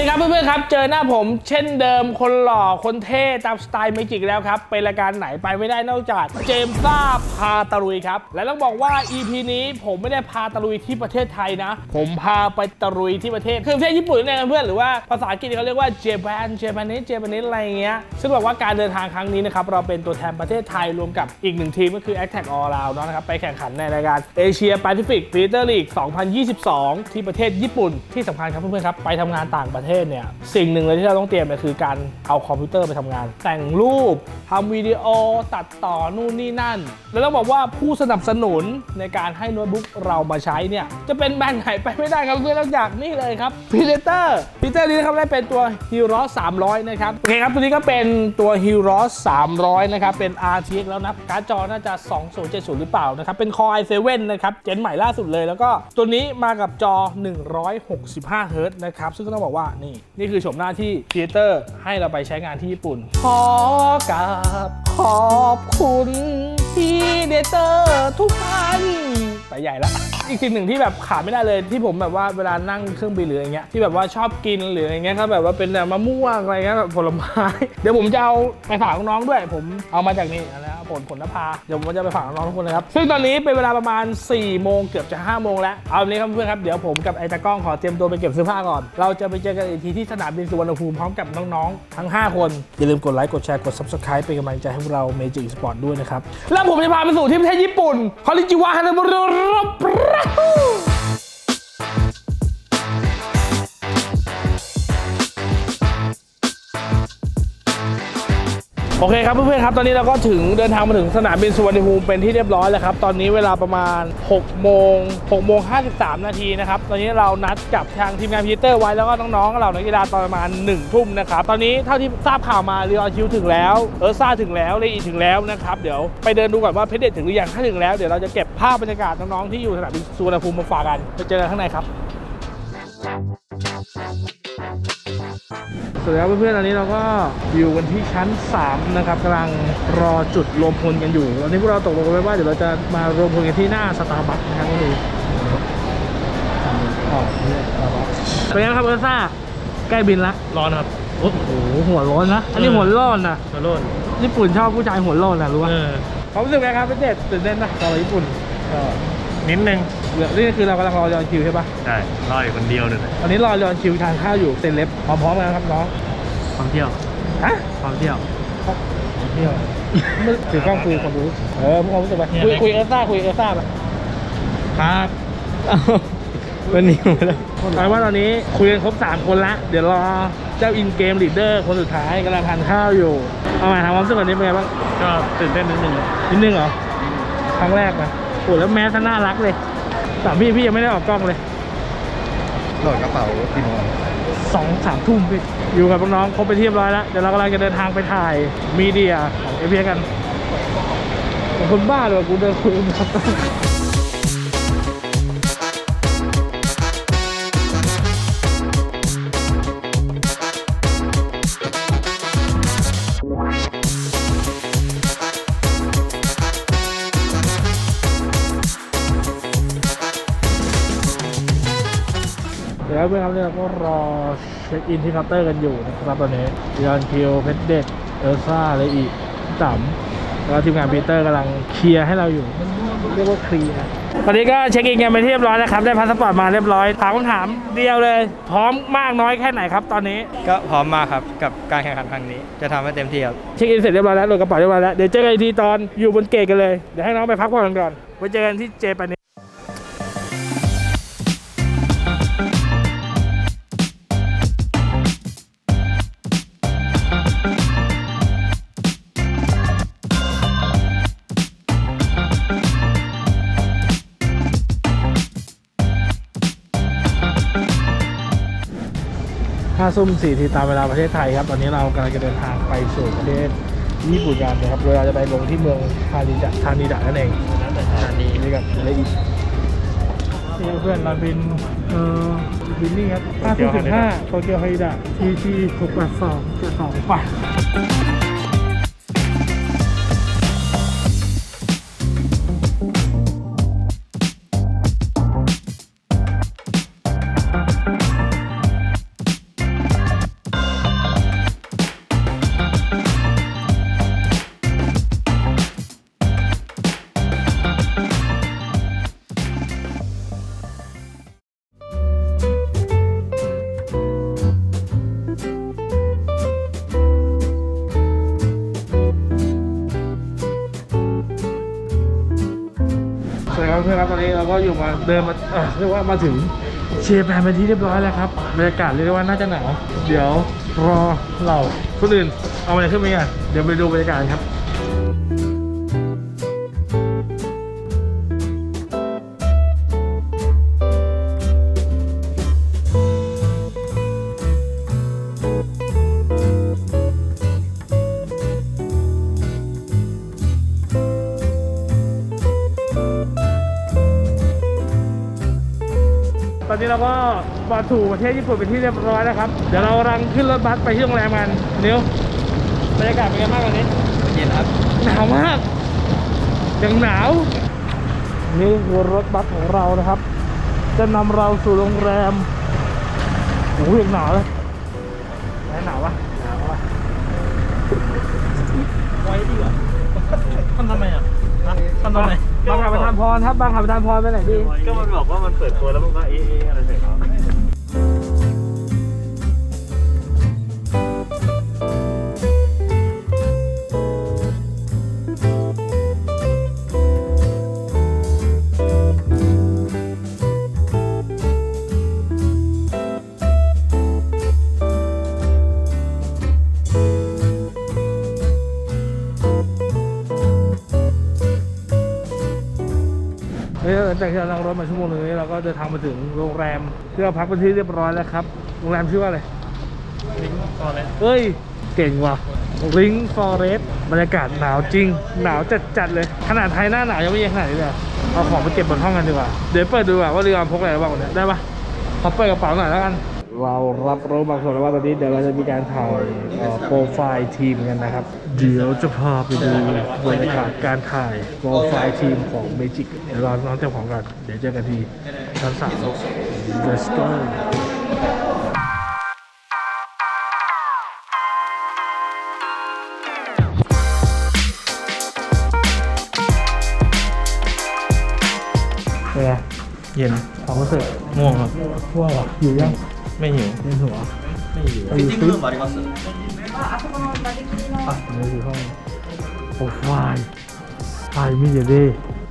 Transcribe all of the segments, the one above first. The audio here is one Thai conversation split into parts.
ดีครับเพื่อนๆครับ เจอหน้าผมเช่นเดิมคนหล่อคนเท่ตามสไตล์เมจิกแล้วครับ เป็นรายการไหนไปไม่ได้นอกจากเจมส์ซ่าพาตะลุยครับ และต้องบอกว่า EP นี้ผมไม่ได้พาตะลุยที่ประเทศไทยนะ ผมพาไปตะลุยที่ประเทศ คือประเทศญี่ปุ่นเนี่ยเพื่อนหรือว่าภาษาอังกฤษเขาเรียกว่าเจแปนเจแปนิสเจแปนิสอะไรเงี้ยซึ่งบอกว่าการเดินทางครั้งนี้นะครับเราเป็นตัวแทนประเทศไทยรวมกับอีกหนึ่งทีมก็คือ a t t a c k All Round เนะนะครับไปแข่งขันในรายการเอเชียแปซิฟิกฟีเตอร์ลีก 2022 ที่ประเทศญี่ปุ่นที่สำคัญครับเพื่อนๆครับไปทำงานต่างประเทศเนี่ยสิ่งหนึ่งเลยที่เราต้องเตรียมเนี่ยคือการเอาคอมพิวเตอร์ไปทำงาน แต่งรูปทำวิดีโอตัดต่อนู่นนี่นั่น แล้วต้องบอกว่าผู้สนับสนุนในการให้โน้ตบุ๊กเรามาใช้เนี่ยจะเป็นแบรนด์ไหนไปไม่ได้ครับเพื่อนนอกจากนี่เลยครับ Predator Predator นี้นะครับได้เป็นตัว Hero 300 นะครับโอเคครับตัวนี้ก็เป็นตัว Hero 300 นะครับเป็น RTX แล้วนะการ์ดจอน่าจะ 2070 หรือเปล่านะครับเป็น Core i7 นะครับเจนใหม่ล่าสุดเลย แล้วก็ตัวนี้มากับจอ 165 Hz นะครับซึ่งก็ต้องบอกว่านี่ นี่คือโฉมหน้าที่ Predator ให้เราไปใช้งานที่ญี่ปุ่น ขอกราบขอบคุณพีเดเตอร์ทุกท่านไปใหญ่ละอีกสิ่งหนึ่งที่แบบขาดไม่ได้เลยที่ผมแบบว่าเวลานั่งเครื่องบินหรืออย่างเงี้ยที่แบบว่าชอบกินหรืออย่างเงี้ยครับแบบว่าเป็นแบบมะม่วงอะไรเงี้ยแบบผลไม้ เดี๋ยวผมจะเอาไปฝากน้องๆด้วย ผมเอามาจากนี่นะครับ ผลผลนภาเดี๋ยวผมจะไปฝากน้องๆทุกคนเลยครับ ซึ่งตอนนี้เป็นเวลาประมาณ4โมงเกือบจะ5โมงแล้ว เอาแบบนี้ครับเพื่อนครับ เดี๋ยวผมกับไอ้ตากล้องขอเตรียมตัวไปเก็บเสื้อผ้าก่อน เราจะไปเจอกันอีกทีที่สนามบินสุวรรณภูมิพร้อมกับน้องๆ ทั้ง 5 คน อย่าลืมกดไลค์กดแชร์กด subscribe เป็นกำลังใจให้พวกเรา Magic Sport ด้วยนะครับ แล้วผมจะพาไปสู่ที่ประเทศญี่ปุ่นคอริจิวะฮานาบุรุ โอเคครับเพื่อนๆครับตอนนี้เราก็ถึงเดินทางมาถึงสนามบินสุวรรณภูมิเป็นที่เรียบร้อยแล้วครับ ตอนนี้เวลาประมาณ 6 โมง6โมง53 นาทีนะครับ ตอนนี้เรานัดกับทางทีมงานพีเตอร์ไว้แล้วก็น้องๆเรานักกีฬาตอนประมาณ 1 ทุ่มนะครับ ตอนนี้เท่าที่ทราบข่าวมาเรียอคิวถึงแล้วเออซ่าถึงแล้วเลอีถึงแล้วนะครับเดี๋ยวไปเดินดูก่อนว่าเพชรเด็ดถึงหรือยังถ้าถึงแล้วเดี๋ยวเราจะเก็บภาพบรรยากาศน้องๆที่อยู่สนามบินสุวรรณภูมิมาฝากกันไปเจอกันข้างในครับ สวัสดีครับเพื่อนๆตอนนี้เราก็อยู่กันที่ชั้น 3 นะครับกำลังรอจุดรวมพลกันอยู่ตอนนี้พวกเราตกลงกันไว้ว่าเดี๋ยวเราจะมารวมพลกันที่หน้าสตาร์บัคนะครับก็คืออ๋อนี่สตาร์บัคเป็นไงครับเออร์ซ่าใกล้บินละร้อนครับ โอ้โหหัวร้อนนะอันนี้หัวร้อนนะมาโล่นญี่ปุ่นชอบผู้ชายหัวร้อนนะรู้ป่ะเออความรู้สึกไงครับเป็นเด็ดตื่นเต้นนะตอนญี่ปุ่นก็นิดนึง เหลือนี่คือเรากำลังรอยอนคิวใช่ปะใช่รออยู่คนเดียวหนึ่งตอนนี้รอยอนคิวทานข้าวอยู่เซนเล็บพร้อมๆกันครับน้องความเที่ยวฮะความเที่ยวเที่ยวถือกล้องคุยกับคนรู้เออมึงเอารู้สึกไปเนี่ยคุยไหมคุยเอลซ่าคุยเอลซ่าไปครับเป็นนิวแล้วหมายว่าตอนนี้คุยกันครบ 3 คนละ เดี๋ยวรอเจ้าอินเกมลีดเดอร์คนสุดท้ายกำลังทานข้าวอยู่ เอามาถามความรู้สึกวันนี้เป็นไงบ้าง ก็ตื่นเต้นนิดนึงนิดนึงเหรอ ครั้งแรกนะโอ้แล้วแมสน่ารักเลย สามพี่พี่ยังไม่ได้ออกกล้องเลยโหลดกระเป๋ากี่โมงสองสามทุ่มพี่อยู่กับน้องๆครบไปที่เรียบร้อยแล้วเดี๋ยวเรากำลังจะเดินทางไปถ่ายมีเดียของเอพีกันเป็นคนบ้าเลยว่ะกูเดินคุยกับ เดี๋ยวเพื่อนครับเนี่ยเราก็รอเช็คอินที่เคาน์เตอร์กันอยู่นะครับตอนนี้ยอนคิวเพชรเด็ดเอลซ่าเลยอีกต่ำแล้วก็ทีมงานปีเตอร์กำลังเคลียร์ให้เราอยู่เรียกว่าเคลียร์ตอนนี้ก็เช็คอินกันไปที่เรียบร้อยแล้วครับได้พาสปอร์ตมาเรียบร้อยถามคำถามเดียวเลย พร้อมมากน้อยแค่ไหนครับตอนนี้ก็พร้อมมากครับกับการแข่งขันครั้งนี้ จะทำให้เต็มที่ครับเช็คอินเสร็จเรียบร้อยแล้วโหลดกระเป๋าเรียบร้อยแล้วเดี๋ยวเจอกันอีกทีตอนอยู่บนเกตกันเลยเดี๋ยวให้น้องไปพักผ่อนก่อนไว้เจอกันที่เจแปน ห้าซุ่มสี่ทีตามเวลาประเทศไทยครับ ตอนนี้เรากำลังจะเดินทางไปสู่ประเทศญี่ปุ่นกันนะครับโดยเราจะไปลงที่เมืองทานิดะทานิดะนั่นเองทานีนี่กับอะไรอีกนี่เพื่อนเราบินเอ่อบินนี่ครับห้าทุ่มสิบห้าโตเกียวไฮดะทีทีหกแปดสองเจ็ดสองไป พื่อนครับตอนนี้เราก็อยู่มาเดินมาเรียกว่ามาถึงเชฟแปนเป็นที่เรียบร้อยแล้วครับบรรยากาศเรียกได้ว่าน่าจะหนาวเดี๋ยวรอเราคนอื่นเอาอะไรขึ้นมาอะเดี๋ยวไปดูบรรยากาศครับ นนี้เราก็มาถูประเทศญี่ปุ่นเป็นที่เรียบร้อยแล้วครับ เดี๋ยวเรากำลังขึ้นรถบัสไปที่โรงแรมกันนิ้วบรรยากาศเป็นไงบ้างวันนี้เย็นครับหนาวมากยังหนาว นี่คือรถบัสของเรานะครับ จะนำเราสู่โรงแรมโอ้ยยังหนาวเลยไหนหนาววะหนาววะไว้ดีกว่าทำทำไมอะ ทำทำไมบางขับประทานพรครับบางขับประทานพรไปไหนดี ก็มันบอกว่ามันเปิดตัวแล้วมันก็เอ๊ะอะไรเสร็จแล้ว จากที่เรานั่งรถมาชั่วโมงหนึงนี้เราก็เดินทางมาถึงโรงแรมที่เราพักเป็นที่เรียบร้อยแล้วครับ โรงแรมชื่อว่าอะไรลิงก์ก่อนเลยเฮ้ย เก่งว่ะริงฟอเรสบรรยากาศหนาวจริง หนาวจัดๆเลย ขนาดไทยหน้าหนาวยังไม่เย็นขนาดนี้เลยเอาของไปเก็บบนห้องกันดีกว่า เดี๋ยวเปิดดูว่าว่าเรือพกอะไรบ้างวันนี้ได้ปะขอเปิดกระเป๋าหน่อยแล้วกัน เรารับรู้บางส่วนแล้วว่าตอนนี้เดี๋ยวเราจะมีการถ่ายโปรไฟล์ทีมกันนะครับ เดี๋ยวจะพาไปดูบรรยากาศการถ่ายโปรไฟล์ทีมของเมจิกเดี๋ยวเรอน้องเจ้าของกันเดี๋ยวเจอกันทีชั้นสาม Let's go เป็นไงเย็นความรู้สึกง่วงครับว่าเหรออยู่ยัง ไม่หิวในหัวไม่หิวไปอยู่ฟิตอะเราอยู่ห้องโอ้ไฟไฟมีเดียดี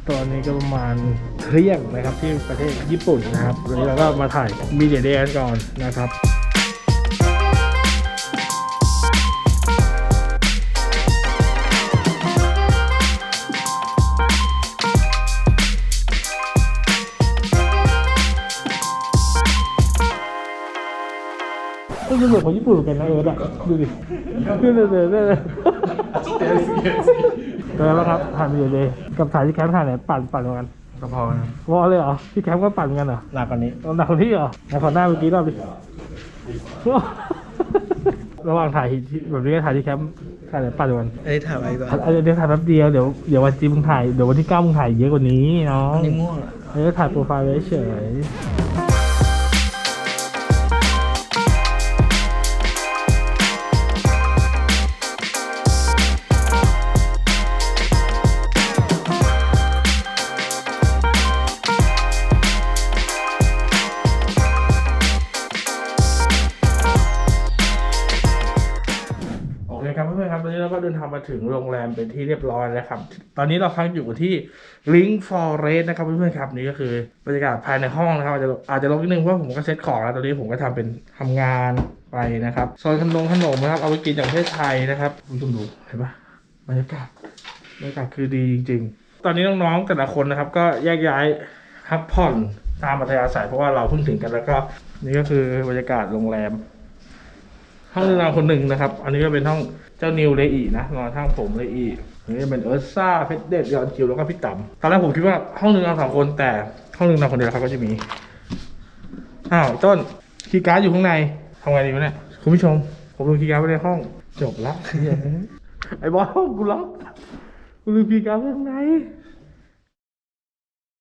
ตอนนี้ก็ประมาณเที่ยงนะครับที่ประเทศญี่ปุ่นนะครับวันนี้เราก็มาถ่ายมีเดียเดย์กันก่อนนะครับ ก็ยังเหมือนคนญี่ปุ่นเหมือนกันนะเอออะดูดิขึ้นเลยเลยเลยเลยเออแล้วครับถ่ายมีอยู่เลยกับถ่ายที่แคมป์ถ่ายไหนปั่นปั่นเหมือนกันกะเพราครับวอลเลยเหรอที่แคมป์ก็ปั่นเหมือนกันเหรอหนักกว่านี้เอาหนักกว่าที่เหรอไหนขอหน้าเมื่อกี้รอบดิระหว่างถ่ายที่แบบนี้ก็ถ่ายที่แคมป์ถ่ายไหนปั่นเหมือนกันอันนี้ถ่ายไว้ก่อนอันนี้เดี๋ยวถ่ายแป๊บเดียวเดี๋ยวเดี๋ยววันจริงมึงถ่ายเดี๋ยววันที่เก้ามึงถ่ายเยอะกว่านี้น้องอันนี้ง่วงอะเออถ่ายโปรไฟล์ไว้เฉย ครับตอนนี้เราก็เดินทางมาถึงโรงแรมเป็นที่เรียบร้อยแล้วครับ ตอนนี้เราพักอยู่ที่ Link Forest นะครับเพื่อนๆครับนี่ก็คือบรรยากาศภายในห้องนะครับ อาจจะอาจจะลงนิดนึงเพราะผมก็เซ็ตของแล้วตอนนี้ผมก็ทำเป็นทำงานไปนะครับโซนขนมขนมนะครับเอาไปกินจากประเทศไทยนะครับคุณผู้ชมดูเห็นปะบรรยากาศบรรยากาศคือดีจริง ๆ ตอนนี้น้องๆแต่ละคนนะครับ ก็แยกย้ายพักผ่อนตามอัธยาศัยเพราะว่าเราเพิ่งถึงกันแล้วก็ นี่ก็คือบรรยากาศโรงแรมห้องนอนคนหนึ่งนะครับ อันนี้ก็เป็นห้อง เจ้านิวเลอีนะนอนข้างผมเลอีนนี้เป็นเอิร์ธซ่าเพชรเดดยอนคิวแล้วก็พี่ต่ำตอนแรกผมคิดว่าห้องหนึ่งนอนสองคนแต่ห้องหนึ่งนอนคนเดียวครับก็จะมีอ้าวต้นคีย์การ์ดอยู่ข้างในทำไงดีวะเนี่ยคุณผู้ชม ผมลืมคีย์การ์ดไว้ในห้องจบละไอ้บอสกูล็อกกูลืมคีย์การ์ดไว้ข้างใน